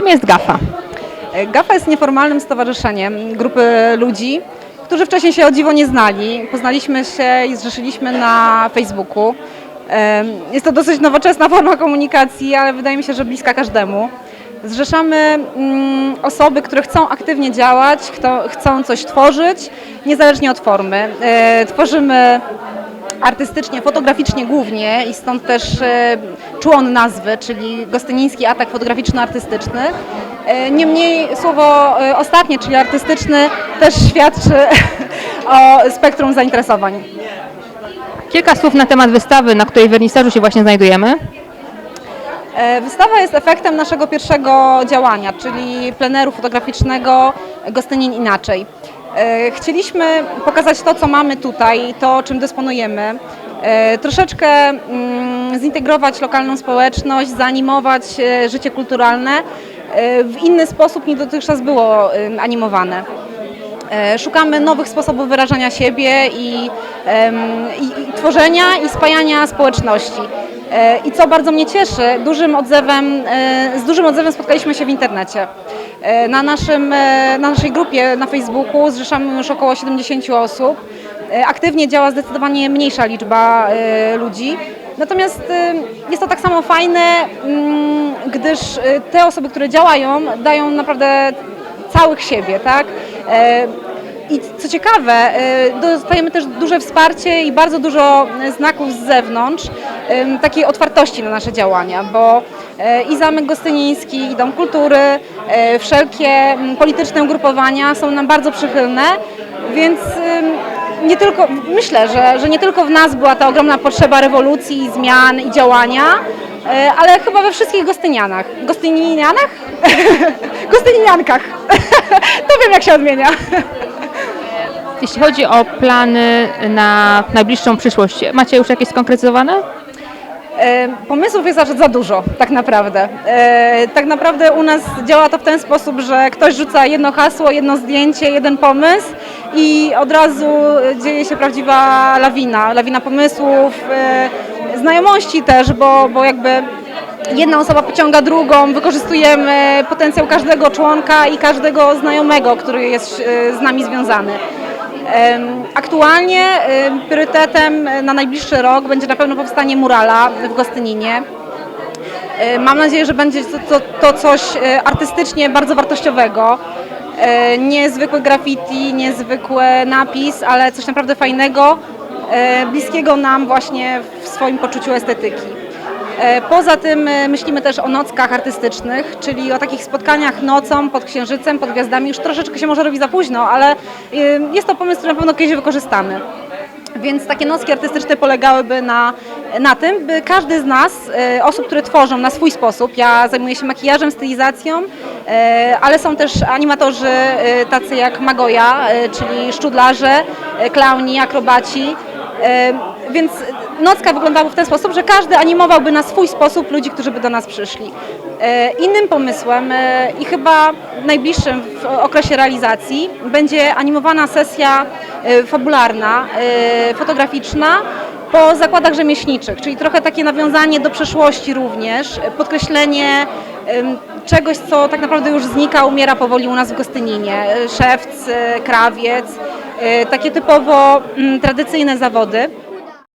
Czym jest GAFA? GAFA jest nieformalnym stowarzyszeniem grupy ludzi, którzy wcześniej się o dziwo nie znali. Poznaliśmy się i zrzeszyliśmy na Facebooku. Jest to dosyć nowoczesna forma komunikacji, ale wydaje mi się, że bliska każdemu. Zrzeszamy mm, osoby, które chcą aktywnie działać, chcą coś tworzyć, niezależnie od formy. E, tworzymy artystycznie, fotograficznie głównie i stąd też e, człon nazwy, czyli Gostyniński Atak Fotograficzno-Artystyczny. E, Niemniej słowo e, ostatnie, czyli artystyczny, też świadczy o spektrum zainteresowań. Kilka słów na temat wystawy, na której wernisażu się właśnie znajdujemy. Wystawa jest efektem naszego pierwszego działania, czyli pleneru fotograficznego Gostynin Inaczej. E, Chcieliśmy pokazać to, co mamy tutaj, to, czym dysponujemy, e, troszeczkę mm, zintegrować lokalną społeczność, zaanimować e, życie kulturalne w inny sposób niż dotychczas było animowane. Szukamy nowych sposobów wyrażania siebie i, i, i tworzenia i spajania społeczności. E, I co bardzo mnie cieszy, dużym odzewem, e, z dużym odzewem spotkaliśmy się w internecie. E, Na, naszym, na naszej grupie na Facebooku zrzeszamy już około 70 osób. Aktywnie działa zdecydowanie mniejsza liczba ludzi. Natomiast jest to tak samo fajne, mm, gdyż te osoby, które działają, dają naprawdę całych siebie, tak? I co ciekawe, dostajemy też duże wsparcie i bardzo dużo znaków z zewnątrz, takiej otwartości na nasze działania, bo e, i Zamek Gostyniński, i Dom Kultury, e, wszelkie polityczne ugrupowania są nam bardzo przychylne, więc nie tylko, myślę, że, że nie tylko w nas była ta ogromna potrzeba rewolucji, zmian i działania, e, ale chyba we wszystkich Gostynianach. Gostynianach? Gostyniankach. to wiem, jak się odmienia. Jeśli chodzi o plany na najbliższą przyszłość, macie już jakieś skonkretyzowane? E, Pomysłów jest aż za dużo, tak naprawdę. E, Tak naprawdę u nas działa to w ten sposób, że ktoś rzuca jedno hasło, jedno zdjęcie, jeden pomysł i od razu dzieje się prawdziwa lawina, lawina pomysłów, e, znajomości też, bo, bo jakby jedna osoba pociąga drugą, wykorzystujemy potencjał każdego członka i każdego znajomego, który jest e, z nami związany. Aktualnie em, priorytetem e, na najbliższy rok będzie na pewno powstanie murala w Gostyninie. Mam nadzieję, że będzie to, to, to coś e, artystycznie bardzo wartościowego. E, Nie zwykły graffiti, nie zwykły napis, ale coś naprawdę fajnego, bliskiego nam właśnie w swoim poczuciu estetyki. E, Poza tym e, myślimy też o nockach artystycznych, czyli o takich spotkaniach nocą pod księżycem, pod gwiazdami. Już troszeczkę się może robi za późno, ale e, jest to pomysł, który na pewno kiedyś wykorzystamy. Więc takie nocki artystyczne polegałyby na, na tym, by każdy z nas, osób, które tworzą na swój sposób, ja zajmuję się makijażem, stylizacją, ale są też animatorzy tacy jak Magoja, czyli szczudlarze, klauni, akrobaci. Więc nocka wyglądała w ten sposób, że każdy animowałby na swój sposób ludzi, którzy by do nas przyszli. E, Innym pomysłem e, i chyba najbliższym w okresie realizacji będzie animowana sesja e, fabularna, fotograficzna po zakładach rzemieślniczych, czyli trochę takie nawiązanie do przeszłości również, podkreślenie czegoś, co tak naprawdę już znika, umiera powoli u nas w Gostyninie. Szewc, krawiec, takie typowo mm, tradycyjne zawody.